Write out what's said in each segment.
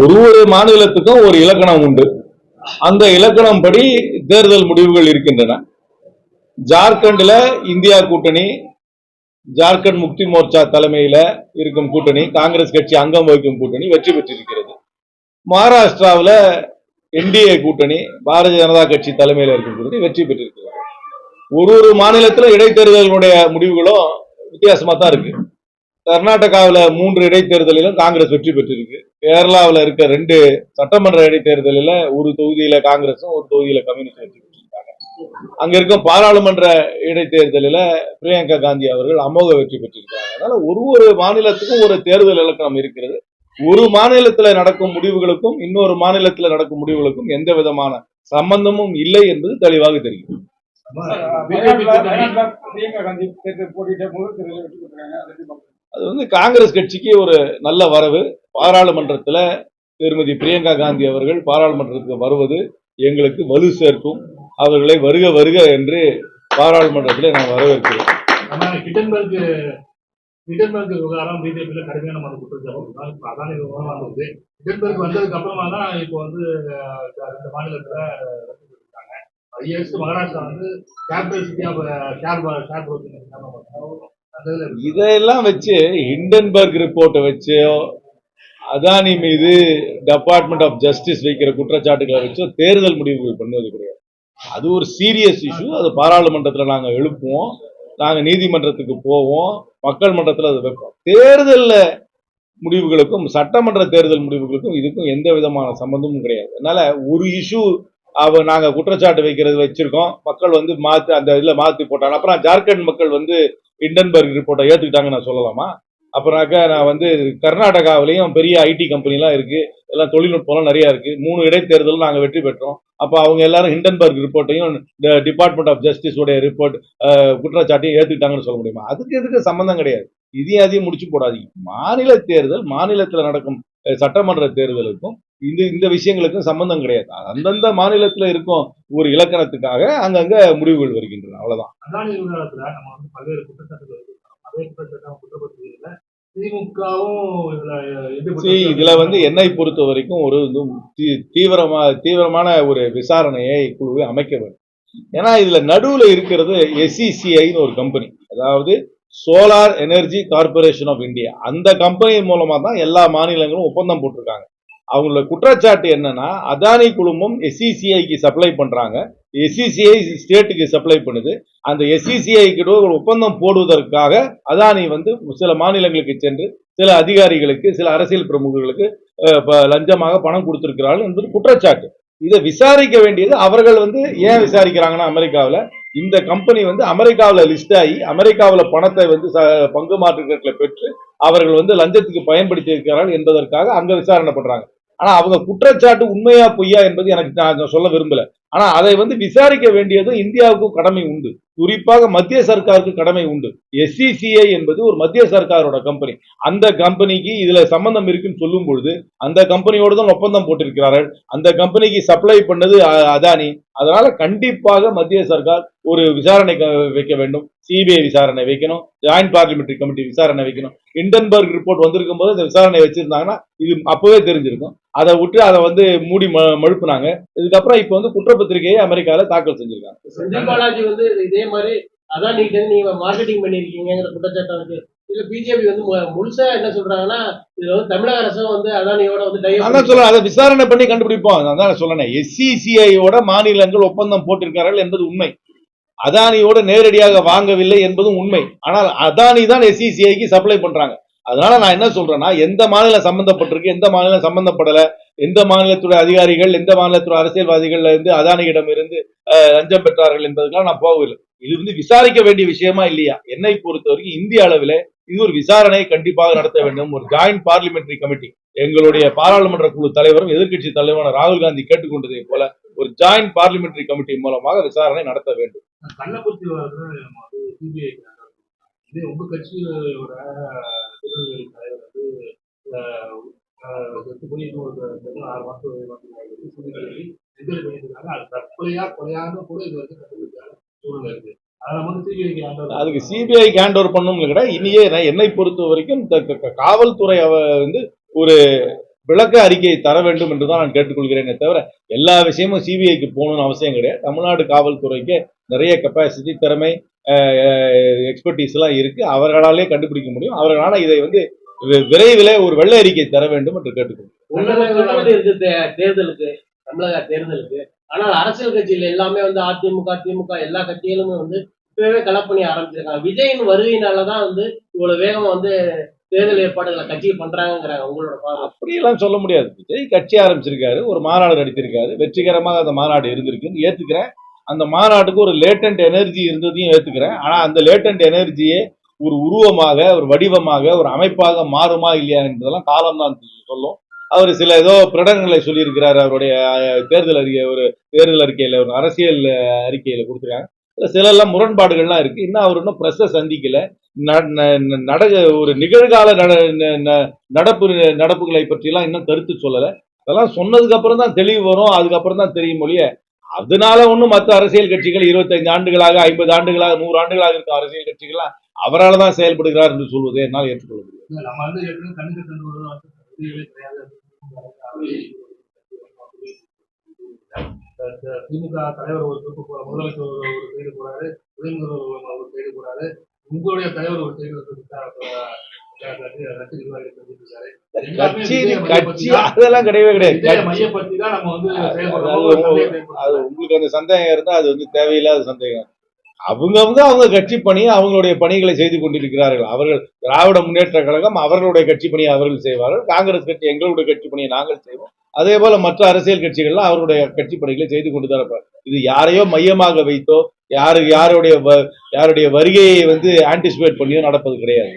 ஒரு ஒரு மாநிலத்துக்கும் ஒரு இலக்கணம் உண்டு. அந்த இலக்கணம் படி தேர்தல் முடிவுகள் இருக்கின்றன. ஜார்க்கண்ட்ல இந்தியா கூட்டணி ஜார்க்கண்ட் முக்தி மோர்ச்சா தலைமையில இருக்கும் கூட்டணி காங்கிரஸ் கட்சி அங்கம் வகிக்கும் கூட்டணி வெற்றி பெற்றிருக்கிறது. மகாராஷ்டிராவில் என்டிஏ கூட்டணி பாரதிய ஜனதா கட்சி தலைமையில் இருக்கும் கூட்டணி வெற்றி பெற்றிருக்கிறது. ஒரு ஒரு மாநிலத்தில் இடைத்தேர்தலுடைய முடிவுகளும் வித்தியாசமாக தான் இருக்கு. கர்நாடகாவில் மூன்று இடைத்தேர்தலிலும் காங்கிரஸ் வெற்றி பெற்றிருக்கு கேரளாவில் இருக்க ரெண்டு சட்டமன்ற இடைத்தேர்தலில் ஒரு தொகுதியில காங்கிரஸும் ஒரு தொகுதியில கம்யூனிஸ்ட் வெற்றி பெற்றிருக்காங்க அங்க இருக்கும் பாராளுமன்ற இடைத்தேர்தலில் பிரியங்கா காந்தி அவர்கள் அமோக வெற்றி பெற்றிருக்காங்க அதனால ஒரு ஒரு மாநிலத்துக்கும் ஒரு தேர்தல் இலக்கணம் இருக்கிறது ஒரு மாநிலத்துல நடக்கும் முடிவுகளுக்கும் இன்னொரு மாநிலத்துல நடக்கும் முடிவுகளுக்கும் எந்த விதமான சம்பந்தமும் இல்லை என்பது தெளிவாக தெரியும் பிரியங்கா காந்தி தேர்தல் போட்டியிட்ட முதல் தேர்தலில் வெற்றி பெற்றாங்க அது வந்து காங்கிரஸ் கட்சிக்கு ஒரு நல்ல வரவு. பாராளுமன்றத்தில் திருமதி பிரியங்கா காந்தி அவர்கள் பாராளுமன்றத்துக்கு வருவது எங்களுக்கு வலு சேர்க்கும். அவர்களை வருக வருக என்று பாராளுமன்றத்தில் நான் வரவேற்கிறேன். ஆனா ஹிட்டன்பர்க் ஹிட்டன்பர்க் விவகாரம் பிஜேபியில கடுமையான மத குற்றச்சாட்டு இப்ப அதான விவகாரம் வந்தது. ஹிட்டன்பர்க் வந்ததுக்கு அப்புறமா தான் இப்போ வந்து அஹ், இந்த மாநிலத்துல ரத்து ஐஎஸ் மகாராஷ்டிரா வந்து capital city of share share broking அந்த இதையெல்லாம் வச்சு ஹிண்டன்பர்க் ரிப்போர்ட்டை வச்சு அதானி மீது டிபார்ட்மெண்ட் ஆஃப் ஜஸ்டிஸ் வைக்கிற குற்றச்சாட்டுகளை வச்சு தேர்தல் முடிவுகள் பண்ணுவது கிடையாது. அது ஒரு சீரியஸ் இஷ்யூ அது பாராளுமன்றத்தில் நாங்கள் எழுப்புவோம். நாங்கள் நீதிமன்றத்துக்கு போவோம். மக்கள் மன்றத்தில் அது வைப்போம். தேர்தலில் முடிவுகளுக்கும் சட்டமன்ற தேர்தல் முடிவுகளுக்கும் இதுக்கும் எந்த விதமான சம்மந்தமும் கிடையாது. அதனால ஒரு இஷ்யூ அவ நாங்கள் குற்றச்சாட்டு வைக்கிறது வச்சிருக்கோம். மக்கள் வந்து மாற்றி அந்த இதில் மாற்றி போட்டாங்க. அப்புறம் ஜார்க்கண்ட் மக்கள் வந்து இண்டன்பர்க் ரிப்போர்ட்டை ஏத்துக்கிட்டாங்க நான் சொல்லலாமா? அப்புறம்னாக்கா நான் வந்து கர்நாடகாவிலையும் பெரிய ஐடி கம்பெனிலாம் இருக்குது எல்லாம் தொழில்நுட்பம்லாம் நிறையா இருக்குது மூணு இடைத்தேர்தலும் நாங்கள் வெற்றி பெற்றோம். அப்போ அவங்க எல்லாரும் ஹிண்டன்பர்க் ரிப்போர்ட்டையும் டிபார்ட்மெண்ட் ஆஃப் ஜஸ்டிஸ் உடைய ரிப்போர்ட் குற்றச்சாட்டையும் ஏற்றுக்கிட்டாங்கன்னு சொல்ல முடியுமா? அதுக்கு எதுக்கு சம்பந்தம் கிடையாது. இதையும் அதையும் முடிச்சு போடாதீங்க. மாநில தேர்தல் மாநிலத்தில் நடக்கும் சட்டமன்ற தேர்தலுக்கும் இந்த இந்த விஷயங்களுக்கும் சம்பந்தம் கிடையாது. அந்தந்த மாநிலத்துல இருக்கும் ஒரு இலக்கணத்துக்காக அங்கங்க முடிவுகள் வருகின்றன. அவ்வளவுதான். அதானி விவகாரத்துல நம்ம வந்து பல்வேறு குற்றச்சாட்டுகள் வச்சிருக்கோம் அதே குற்றச்சாட்டு குற்றப்பத்திரிகையில திமுகவும் இதுல வந்து என்னை பொறுத்த வரைக்கும் ஒரு தீவிரமா தீவிரமான ஒரு விசாரணையை குழுவை அமைக்க வேண்டும். ஏன்னா இதுல நடுவுல இருக்கிறது எஸ்சிசிஐன்னு ஒரு கம்பெனி அதாவது solar energy corporation of India அந்த கம்பெனி மூலமா தான் எல்லா மாநிலங்களும் ஒப்பந்தம் போட்டிருக்காங்க. அவங்களோட குற்றச்சாட்டு என்னன்னா அதானி குழுமம் எஸ்சிசிஐக்கு சப்ளை பண்றாங்க. எஸ்சிசிஐ ஸ்டேட்டுக்கு சப்ளை பண்ணுது. அந்த எஸ்சிசிஐ கிட்ட ஒரு ஒப்பந்தம் போடுவதற்காக அதானி வந்து சில மாநிலங்களுக்கு சென்று சில அதிகாரிகளுக்கு சில அரசியல் பிரமுகர்களுக்கு ப- லஞ்சமாக பணம் கொடுத்திருக்கிறார்கள் என்பது குற்றச்சாட்டு. இதை விசாரிக்க வேண்டியது அவர்கள் வந்து ஏன் விசாரிக்கிறாங்கன்னா அமெரிக்காவில். இந்த கம்பெனி வந்து அமெரிக்காவில் லிஸ்ட் ஆகி அமெரிக்காவில் பணத்தை வந்து ச- பங்கு மாற்றுகளை பெற்று அவர்கள் வந்து லஞ்சத்துக்கு பயன்படுத்தி இருக்கிறார்கள் என்பதற்காக அங்கே விசாரணை பண்ணுறாங்க ஆனா அவங்க குற்றச்சாட்டு உண்மையா பொய்யா என்பது எனக்கு நான் சொல்ல விரும்பல. ஆனா அதை வந்து விசாரிக்க வேண்டியது இந்தியாவுக்கும் கடமை உண்டு. குறிப்பாக மத்திய சர்க்காருக்கு கடமை உண்டு. எஸ்சிசிஐ என்பது ஒரு மத்திய சர்க்காரோட கம்பெனி அந்த கம்பெனிக்கு இதுல சம்பந்தம் இருக்குன்னு சொல்லும் பொழுது அந்த கம்பெனியோடு தான் ஒப்பந்தம் போட்டிருக்கிறார்கள். அந்த கம்பெனிக்கு சப்ளை பண்ணது அதானி. அதனால கண்டிப்பாக மத்திய சர்க்கார் ஒரு விசாரணை க- வைக்க வேண்டும். சிபிஐ விசாரணை வைக்கணும். ஜாயிண்ட் பார்லிமெண்டரி கமிட்டி விசாரணை வைக்கணும். இண்டன்பர்க் ரிப்போர்ட் வந்திருக்கும் போது இந்த விசாரணை வச்சிருந்தாங்கன்னா இது அப்பவே தெரிஞ்சிருக்கும். அதை விட்டு அதை வந்து மூடி ம- மழுப்புனாங்க. இதுக்கப்புறம் இப்போ வந்து குற்றப்பத்திரிகையை அமெரிக்கால தாக்கல் செஞ்சிருக்காங்க. செந்தில் பாலாஜி வந்து இதே மாதிரி அதான் நீங்க நீங்க மார்க்கெட்டிங் பண்ணிருக்கீங்கிற குற்றச்சாட்டு இருக்கு இதுல பிஜேபி வந்து முழுசா என்ன சொல்றாங்கன்னா இதுல வந்து தமிழக அரசும் வந்து அதானியோட வந்து tie அதான் சொல்ல அதை விசாரணை பண்ணி கண்டுபிடிப்போம். நான் சொல்லணும் எஸ்சிசிஐயோட மாநிலங்கள் ஒப்பந்தம் போட்டிருக்கிறார்கள் என்பது உண்மை. அதானியோட நேரடியாக வாங்கவில்லை என்பதும் உண்மை. ஆனால் அதானி தான் எஸ்சிசிஐக்கு சப்ளை பண்றாங்க. அதனால நான் என்ன சொல்றேன்னா எந்த மாநிலம் சம்பந்தப்பட்டிருக்கு எந்த மாநிலம் சம்பந்தப்படலை எந்த மாநிலத்துடைய அதிகாரிகள் எந்த மாநிலத்துடைய அரசியல்வாதிகள் இருந்து அதானியிடம் இருந்து லஞ்சம் பெற்றார்கள் என்பதுக்கெல்லாம் நான் போகவில்லை. இது வந்து விசாரிக்க வேண்டிய விஷயமா இல்லையா? என்னை பொறுத்த வரைக்கும் இந்திய அளவில் இது ஒரு விசாரணையை கண்டிப்பாக நடத்த வேண்டும். ஒரு ஜாயிண்ட் பார்லிமெண்டரி கமிட்டி எங்களுடைய பாராளுமன்ற குழு தலைவரும் எதிர்க்கட்சி தலைவரான ராகுல் காந்தி கேட்டுக்கொண்டதை போல ஒரு ஜாயிண்ட் பார்லிமெண்டரி கமிட்டி மூலமாக விசாரணை நடத்த வேண்டும். கள்ளக்குறிச்சி உங்க கட்சியோட அஹ், பண்ணியிருக்காங்க அது தற்கொலையா கூட இது வரைக்கும் கண்டுபிடிக்காத சூழ்நிலை சிபிஐக்கு அதுக்கு சிபிஐ ஹேண்ட் ஓவர் பண்ணணும் கூட இனியே நான் என்னை பொறுத்த வரைக்கும் இந்த காவல்துறை வந்து ஒரு விளக்க அறிக்கையை தர வேண்டும் என்று தான் நான் கேட்டுக்கொள்கிறேனே தவிர எல்லா விஷயமும் சிபிஐக்கு போகணும்னு அவசியம் கிடையாது. தமிழ்நாடு காவல்துறைக்கு நிறைய கெப்பாசிட்டி திறமை எக்ஸ்பர்டீஸ் எல்லாம் இருக்கு. அவர்களாலே கண்டுபிடிக்க முடியும். அவர்களால இதை வந்து விரைவிலே ஒரு வெள்ளை அறிக்கை தர வேண்டும் என்று கேட்டுக்கொள்கிறேன். தேர்தலுக்கு தமிழக தேர்தலுக்கு. ஆனால் அரசியல் கட்சியில எல்லாமே வந்து அதிமுக திமுக எல்லா கட்சிகளுமே வந்து இப்பவே களப்பணி ஆரம்பிச்சிருக்காங்க. விஜயின் வருகையினாலதான் வந்து இவ்வளவு வேகமா வந்து தேர்தல் ஏற்பாடுகளை கட்சி பண்றாங்கிறாங்க உங்களோட பார்வை. அப்படியெல்லாம் சொல்ல முடியாது. விஜய் கட்சி ஆரம்பிச்சிருக்காரு ஒரு மாநாடு நடத்திருக்காரு வெற்றிகரமாக அந்த மாநாடு இருந்திருக்குன்னு ஏத்துக்கிறேன். அந்த மாநாட்டுக்கு ஒரு லேட்டன்ட் எனர்ஜி இருந்ததையும் ஏத்துக்கிறேன். ஆனா அந்த லேட்டன்ட் எனர்ஜியே ஒரு உருவமாக ஒரு வடிவமாக ஒரு அமைப்பாக மாறுமா இல்லையா என்பதெல்லாம் காலம் தான் சொல்லும். அவர் சில ஏதோ பிரடங்களை சொல்லியிருக்கிறார். அவருடைய தேர்தல் அறிக்கை ஒரு தேர்தல் அறிக்கையில ஒரு அரசியல் அறிக்கையில் அறிக்கையில கொடுத்துருக்காங்க. சில எல்லாம் முரண்பாடுகள்லாம் இருக்கு. இன்னும் அவர் இன்னும் பிரஸ்ஸை சந்திக்கல. நட ஒரு நிகழ்கால நட ந- நடப்பு நடப்புகளை பற்றிலாம் இன்னும் கருத்து சொல்லலை. அதெல்லாம் சொன்னதுக்கு அப்புறம் தான் தெளிவு வரும். அதுக்கப்புறம் தான் தெரியும் மொழிய அதனால ஒன்றும் மற்ற அரசியல் கட்சிகள் 25 ஆண்டுகளாக ஐம்பது ஆண்டுகளாக நூறு ஆண்டுகளாக இருக்கும் அரசியல் கட்சிகள்லாம் அவரால் தான் செயல்படுகிறார் என்று சொல்வதை என்னால் ஏற்றுக்கொள்ள முடியும் நம்ம வந்து திமுக தலைவர் ஒரு ட்ரிப்பு போற முதலமைச்சர் ஒரு செய்து போறாரு துணைமுதல்வர் ஒரு செய்து போறாரு. உங்களுடைய தலைவர் ஒரு சைடு ரசிக நிர்வாகிகள் இருக்காரு கட்சி அதெல்லாம் கிடையவே கிடையாது. அது உங்களுக்கு அந்த சந்தேகம் இருந்தா அது வந்து தேவையில்லாத சந்தேகம். அவங்கவங்க அவங்க கட்சி பணியை அவங்களுடைய பணிகளை செய்து கொண்டிருக்கிறார்கள். அவர்கள் திராவிட முன்னேற்ற கழகம் அவர்களுடைய கட்சி பணியை அவர்கள் செய்வார்கள். காங்கிரஸ் கட்சி எங்களுடைய கட்சி பணியை நாங்கள் செய்வோம். அதே போல மற்ற அரசியல் கட்சிகள்லாம் அவருடைய கட்சி பணிகளை செய்து கொண்டு தான் இது யாரையோ மையமாக வைத்தோ யாரு யாருடைய யாருடைய வருகையை வந்து ஆன்டிசிபேட் பண்ணியோ நடப்பது கிடையாது.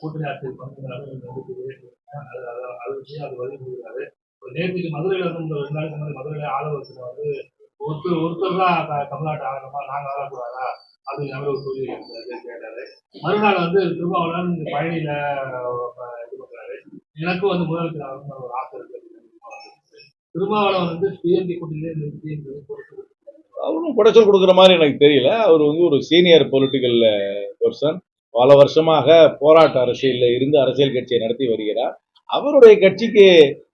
கூட்டணி ஆட்சி பங்குனால வந்து அது அது- வழி நேற்றுக்கு மதுரையில் வந்து ரெண்டு நாளைக்கு முன்னாடி மதுரையில ஆளுநர் வந்து ஒருத்தர் ஒருத்தர் தான் தமிழ்நாட்டு ஆகணுமா நாங்கள் ஆளக்கூடாதா? அப்படின்னு அவர் ஒரு சொல்லி கேட்டாரு. மறுநாள் வந்து திருமாவளவன் இந்த பழனியில இது பண்றாரு. எனக்கும் வந்து முதலமைச்சர் ஆகணும்னு ஒரு ஆசை இருக்கு அப்படின்னு திருமாவளவன். வந்து டிஎம்கே கூட்டணியிலே டிஎம்கே அவரும் குடைச்சல் கொடுக்குற மாதிரி எனக்கு தெரியல. அவர் வந்து ஒரு சீனியர் பொலிட்டிக்கல் பர்சன் பல வருஷமாக போராட்ட அரசியலில் இருந்து அரசியல் கட்சியை நடத்தி வருகிறார். அவருடைய கட்சிக்கு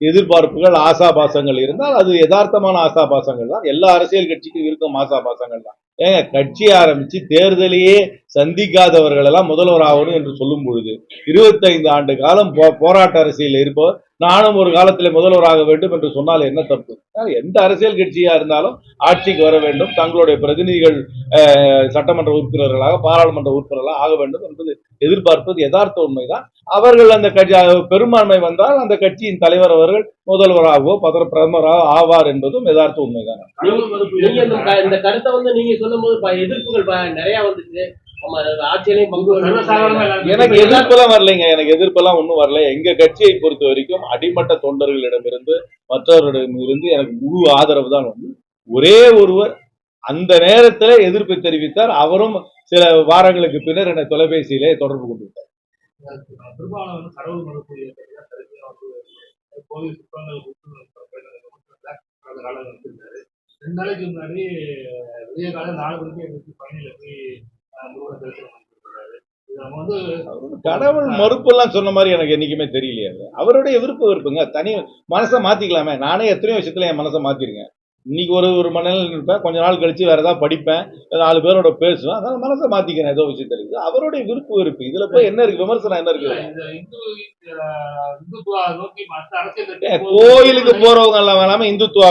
எதிர்பார்ப்புகள் ஆசாபாசங்கள் இருந்தால் அது யதார்த்தமான ஆசாபாசங்கள் தான். எல்லா அரசியல் கட்சிக்கும் இருக்கும் ஆசாபாசங்கள் தான். ஏங்க கட்சி ஆரம்பிச்சு தேர்தலையே சந்திக்காதவர்கள் எல்லாம் முதல்வர் ஆகணும் என்று சொல்லும் பொழுது இருபத்தைந்து ஆண்டு காலம் போ- போராட்ட அரசியலில் இருப்பவர் நானும் ஒரு காலத்தில் முதல்வராக வேண்டும் என்று சொன்னால் என்ன தப்பு? எந்த அரசியல் கட்சியா இருந்தாலும் ஆட்சிக்கு வர வேண்டும். தங்களுடைய பிரதிநிதிகள் சட்டமன்ற உறுப்பினர்களாக பாராளுமன்ற உறுப்பினர்களாக ஆக வேண்டும் என்பது எதிர்பார்ப்பது யதார்த்த உண்மைதான். அவர்கள் அந்த கட்சி பெரும்பான்மை வந்தால் அந்த கட்சியின் தலைவர் அவர்கள் முதல்வராகவோ பதர பிரதமராக ஆவார் என்பதும் யதார்த்த உண்மைதான். இந்த கருத்தை வந்து நீங்க சொல்லும் போது எதிர்ப்புகள் நிறைய வந்துச்சு. எனக்கு எதிர்ப்பெல்லாம் வரலைங்க. எனக்கு எதிர்ப்பெல்லாம் ஒன்றும் வரல. எங்க கட்சியை பொறுத்த வரைக்கும் அடிமட்ட தொண்டர்களிடமிருந்து மற்றவர்களிடமிருந்து எனக்கு முழு ஆதரவு தான் வந்து ஒரே ஒருவர் அந்த நேரத்தில் எதிர்ப்பை தெரிவித்தார். அவரும் சில வாரங்களுக்கு பின்னர் என்னை தொலைபேசியிலே தொடர்பு கொண்டு ரெண்டு நாளைக்கு முன்னாடி விடிய காலம் நாலு மணிக்கு எங்களுக்கு பழனியில போய் கடவுள் மறுப்பெல்லாம் சொன்ன மாதிரி எனக்கு என்னைக்குமே தெரியலையே அவருடைய விருப்பம் விருப்பங்க தனி மனசை மாத்திக்கலாமே. நானே எத்தனையோ விஷயத்துல என் மனசை மாத்திருக்கேன். இன்னைக்கு ஒரு ஒரு மனநிலை இருப்பேன். கொஞ்ச நாள் கழிச்சு வேற ஏதாவது படிப்பேன். நாலு பேரோட பேசுவேன். அதனால மனசை மாத்திக்கிறேன். ஏதோ விஷயத்துல இருக்கு அவருடைய விருப்பம் இருக்கு. இதுல போய் என்ன இருக்கு? விமர்சனம் என்ன இருக்கு? கோயிலுக்கு போறவங்க எல்லாம் வேணாம இந்துத்துவா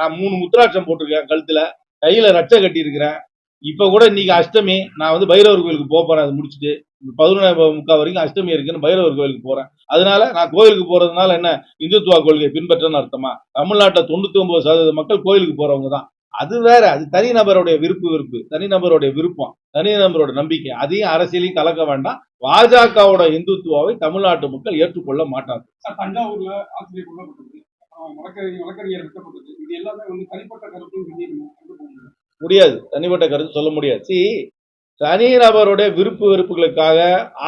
நான் மூணு முத்திராட்சம் போட்டிருக்கேன் கழுத்துல. கையில ரச்சை கட்டி இருக்கிறேன் இப்போ கூட இன்னைக்கு அஷ்டமி நான் வந்து பைரவர் கோயிலுக்கு போக போறேன் அது முடிச்சுட்டு பதினொன்று முக்கால் வரைக்கும் அஷ்டமி இருக்குன்னு பைரவர் கோயிலுக்கு போறேன். அதனால நான் கோயிலுக்கு போறதுனால என்ன இந்துத்துவா கொள்கையை பின்பற்றன்னு அர்த்தமா? தமிழ்நாட்டில் தொண்ணூத்தி ஒன்பது சதவீத மக்கள் கோயிலுக்கு போறவங்க தான். அது வேற அது தனிநபருடைய விருப்பு விருப்பு தனிநபருடைய விருப்பம் தனிநபரோட நம்பிக்கை. அதையும் அரசியலையும் கலக்க வேண்டாம். பாஜகவோட இந்துத்துவாவை தமிழ்நாட்டு மக்கள் ஏற்றுக்கொள்ள மாட்டாங்க தஞ்சாவூர்ல ஆசிரியர் கொல்லப்பட்டது. வழக்கறிஞர் வழக்கறிஞர் வெட்டப்பட்டது இது எல்லாமே வந்து தனிப்பட்ட கருத்து முடியாது. தனிப்பட்ட கருத்து சொல்ல முடியாது. சி தனிநபருடைய விருப்பு வெறுப்புகளுக்காக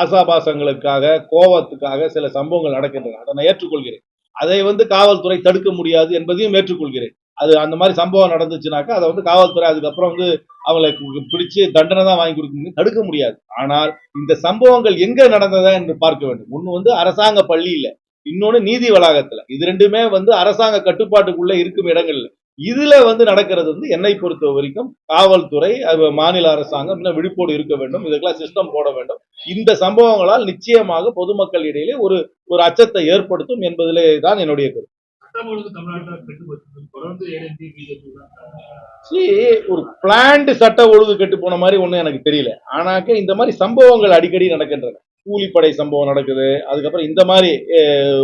ஆசாபாசங்களுக்காக கோபத்துக்காக சில சம்பவங்கள் நடக்கின்றன. அதை நான் ஏற்றுக்கொள்கிறேன். அதை வந்து காவல்துறை தடுக்க முடியாது என்பதையும் ஏற்றுக்கொள்கிறேன். அது அந்த மாதிரி சம்பவம் நடந்துச்சுனாக்கா அதை வந்து காவல்துறை அதுக்கப்புறம் வந்து அவங்களை பிடிச்சு தண்டனை தான் வாங்கி கொடுக்க தடுக்க முடியாது. ஆனால் இந்த சம்பவங்கள் எங்க நடந்ததா என்று பார்க்க வேண்டும். ஒன்று வந்து அரசாங்க பள்ளியில இன்னொன்று நீதி வளாகத்துல. இது ரெண்டுமே வந்து அரசாங்க கட்டுப்பாட்டுக்குள்ள இருக்கும் இடங்கள்ல. இதுல வந்து நடக்கிறது வந்து என்னை பொறுத்த வரைக்கும் காவல்துறை மாநில அரசாங்கம் இன்னும் விழிப்போடு இருக்க வேண்டும். இதுக்கெல்லாம் சிஸ்டம் போட வேண்டும். இந்த சம்பவங்களால் நிச்சயமாக பொதுமக்கள் இடையிலே ஒரு ஒரு அச்சத்தை ஏற்படுத்தும் என்பதிலே தான் என்னுடைய கருத்து. ஒரு பிளான்டு சட்ட ஒழுங்கு கெட்டு போன மாதிரி ஒன்றும் எனக்கு தெரியல. ஆனாக்க இந்த மாதிரி சம்பவங்கள் அடிக்கடி நடக்கின்றன. கூலிப்படை சம்பவம் நடக்குது. அதுக்கப்புறம் இந்த மாதிரி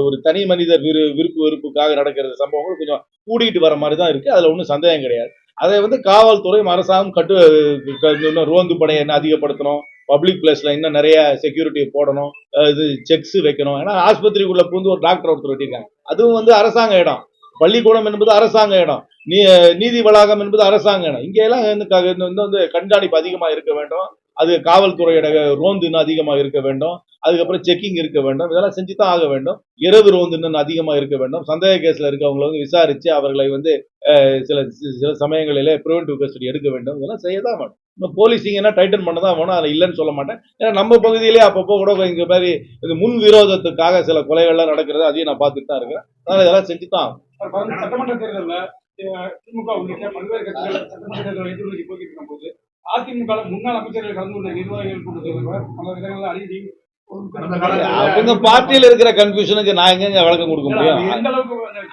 ஒரு தனி மனிதர் விரு விருப்பு வெறுப்புக்காக நடக்கிறது சம்பவங்கள் கொஞ்சம் கூடிட்டு வர மாதிரி தான் இருக்கு. அதுல ஒன்றும் சந்தேகம் கிடையாது. அதை வந்து காவல்துறையும் அரசாங்கம் கட்டு இன்னும் ரோந்து படையை என்ன அதிகப்படுத்தணும். பப்ளிக் பிளேஸ்ல இன்னும் நிறைய செக்யூரிட்டி போடணும். இது செக்ஸ் வைக்கணும். ஏன்னா ஆஸ்பத்திரிக்குள்ள பூந்து ஒரு டாக்டர் ஒருத்தர் வெட்டியிருக்காங்க. அதுவும் வந்து அரசாங்க இடம். பள்ளிக்கூடம் என்பது அரசாங்க இடம். நீ நீதி வளாகம் என்பது அரசாங்க இடம். இங்கெல்லாம் வந்து வந்து கண்காணிப்பு அதிகமாக இருக்க வேண்டும். அது காவல்துறையோட ரோந்து இன்னும் அதிகமா இருக்க வேண்டும். அதுக்கப்புறம் செக்கிங் இருக்க வேண்டும். இதெல்லாம் செஞ்சு தான் ஆக வேண்டும். இரவு ரோந்து இன்னும் அதிகமா இருக்க வேண்டும். சந்தேக கேஸ்ல இருக்கவங்களை வந்து விசாரிச்சு அவர்களை வந்து சில சில சமயங்களிலே ப்ரிவென்டிவ் கஸ்டடி எடுக்க வேண்டும். இதெல்லாம் செய்ய தான் வேணும். இன்னும் போலீசிங் என்ன டைட்டன் பண்ண தான் வேணும். அதில் இல்லைன்னு சொல்ல மாட்டேன். ஏன்னா நம்ம பகுதியிலே அப்பப்போ கூட இந்த மாதிரி இந்த முன் விரோதத்துக்காக சில கொலைகள்லாம் நடக்கிறது அதையும் நான் பார்த்துட்டு தான் இருக்கிறேன். அதனால இதெல்லாம் செஞ்சு தான் ஆகும் சட்டமன்ற தேர்தலில் திமுக உள்ளிட்ட பல்வேறு கட்சிகள் சட்டமன்ற தேர்தலை எதிர்நோக்கி போய்கிட்டு இருக்கும்போது அதிமுக முன்னாள் அமைச்சர்கள் கலந்து கொண்ட நிர்வாகிகள் கூட்டத்தில் பல விதங்களில் அநீதி. அவங்க பார்ட்டியில இருக்கிற கன்ஃபியூஷனுக்கு நான் எங்க விளக்கம் கொடுக்க முடியும்?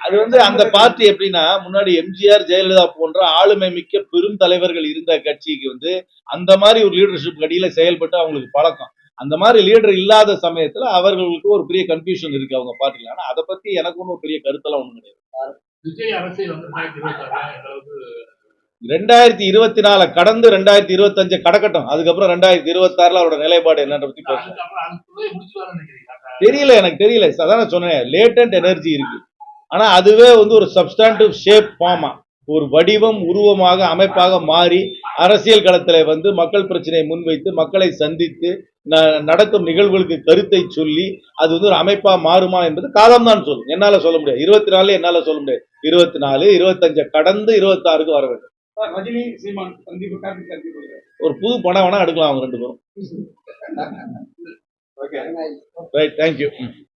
அது வந்து அந்த பார்ட்டி எப்படின்னா முன்னாடி எம்ஜிஆர் ஜெயலலிதா போன்ற ஆளுமை மிக்க பெரும் தலைவர்கள் இருந்த கட்சிக்கு வந்து அந்த மாதிரி ஒரு லீடர்ஷிப் அடியில செயல்பட்டு அவங்களுக்கு பழக்கம். அந்த மாதிரி லீடர் இல்லாத சமயத்துல அவர்களுக்கு ஒரு பெரிய கன்ஃபியூஷன் இருக்கு அவங்க பார்ட்டில ஆனா அதை பத்தி எனக்கு ஒன்றும் பெரிய கருத்தெல்லாம் ஒண்ணும் கிடையாது. விஜய் அரசியல் வந்து ரெண்டாயிரத்தி இருபத்தி நாலு கடந்து ரெண்டாயிரத்தி இருபத்தஞ்சு கடக்கட்டும். அதுக்கப்புறம் ரெண்டாயிரத்தி இருபத்தாறுல அவரோட நிலைப்பாடு என்னன்ற பத்தி தெரியல எனக்கு தெரியல. அதான் சொன்னேன். லேட்டன்ட் எனர்ஜி இருக்கு. ஆனா அதுவே வந்து ஒரு சப்ஸ்டாண்டிவ் ஷேப் ஃபார்மா ஒரு வடிவம் உருவமாக அமைப்பாக மாறி அரசியல் களத்துல வந்து மக்கள் பிரச்சனையை முன்வைத்து மக்களை சந்தித்து ந- நடக்கும் நிகழ்வுகளுக்கு கருத்தை சொல்லி அது வந்து ஒரு அமைப்பா மாறுமா என்பது காலம் தான் சொல்லும். என்னால சொல்ல முடியாது. இருபத்தி நாலு என்னால சொல்ல முடியாது. இருபத்தி நாலு இருபத்தஞ்ச கடந்து இருபத்தாறுக்கு வர வேண்டும். ரஜினி சீமான் சந்திப்பு கார்த்திக் சந்திப்பு ஒரு புது படம் வேணா எடுக்கலாம் அவங்க ரெண்டு பேரும். Okay right thank you